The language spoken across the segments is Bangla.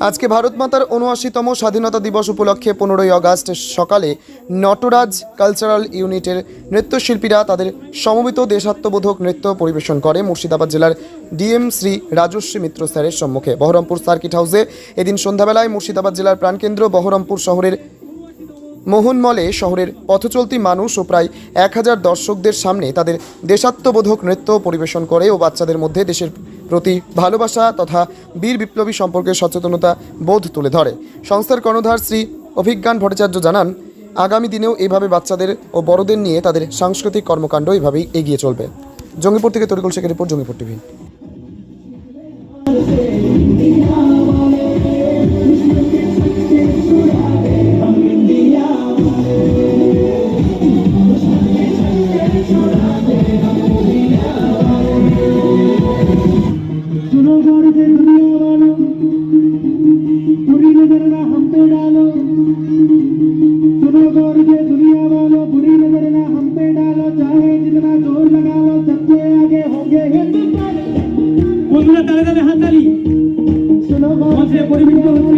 আজকে ভারত মাতার উনআশিতম স্বাধীনতা দিবস উপলক্ষে পনেরোই আগস্ট সকালে নটরাজ কালচারাল ইউনিটের নৃত্যশিল্পীরা তাদের সমবেত দেশাত্মবোধক নৃত্য পরিবেশন করে। মুর্শিদাবাদ জেলার ডিএম শ্রী রাজস্বী মিত্র স্যারের সম্মুখে। বহরমপুর সার্কিট হাউসে এদিন সন্ধ্যাবেলায় মুর্শিদাবাদ জেলার প্রাণকেন্দ্র বহরমপুর শহরের মোহনমলে শহরের পথচলতি মানুষ ও প্রায় এক হাজার দর্শকদের সামনে তাদের দেশাত্মবোধক নৃত্য পরিবেশন করে ও বাচ্চাদের মধ্যে দেশের প্রতি ভালোবাসা তথা বীর বিপ্লবী সম্পর্কে সচেতনতা বোধ তুলে ধরে। সংস্থার কর্ণধার শ্রী অভিজ্ঞান ভট্টাচার্য জানান, আগামী দিনেও এইভাবে বাচ্চাদের ও বড়দের নিয়ে তাদের সাংস্কৃতিক কর্মকাণ্ড এইভাবেই এগিয়ে চলবে। জঙ্গিপুর থেকে তরিকুল শেখের report, Jangipur TV. por enquanto.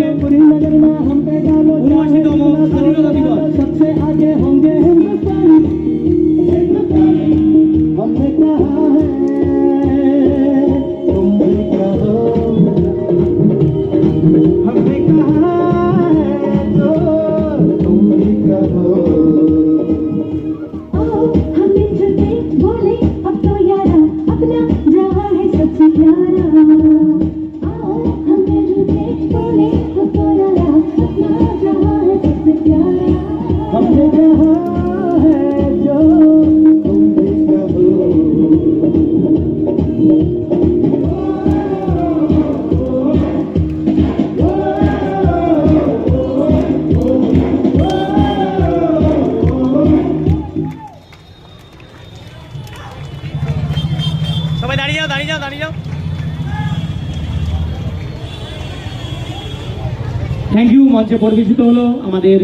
Thank you মঞ্চে পরিবেশিত হলো আমাদের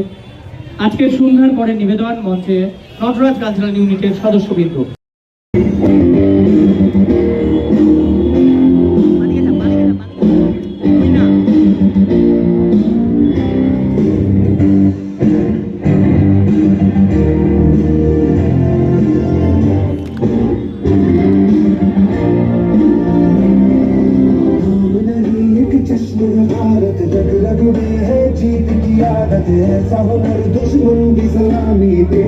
আজকের সন্ধ্যার পরে নিবেদন মঞ্চে নটরাজ কালচারাল ইউনিটের সদস্যবৃন্দ। শহরের দুশ্মন ইসলামীতে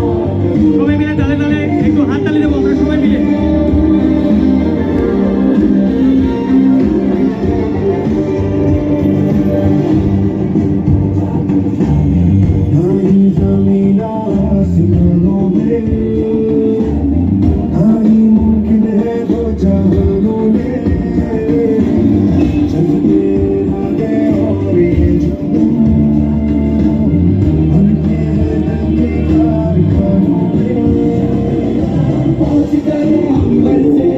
i don't know. Thank you.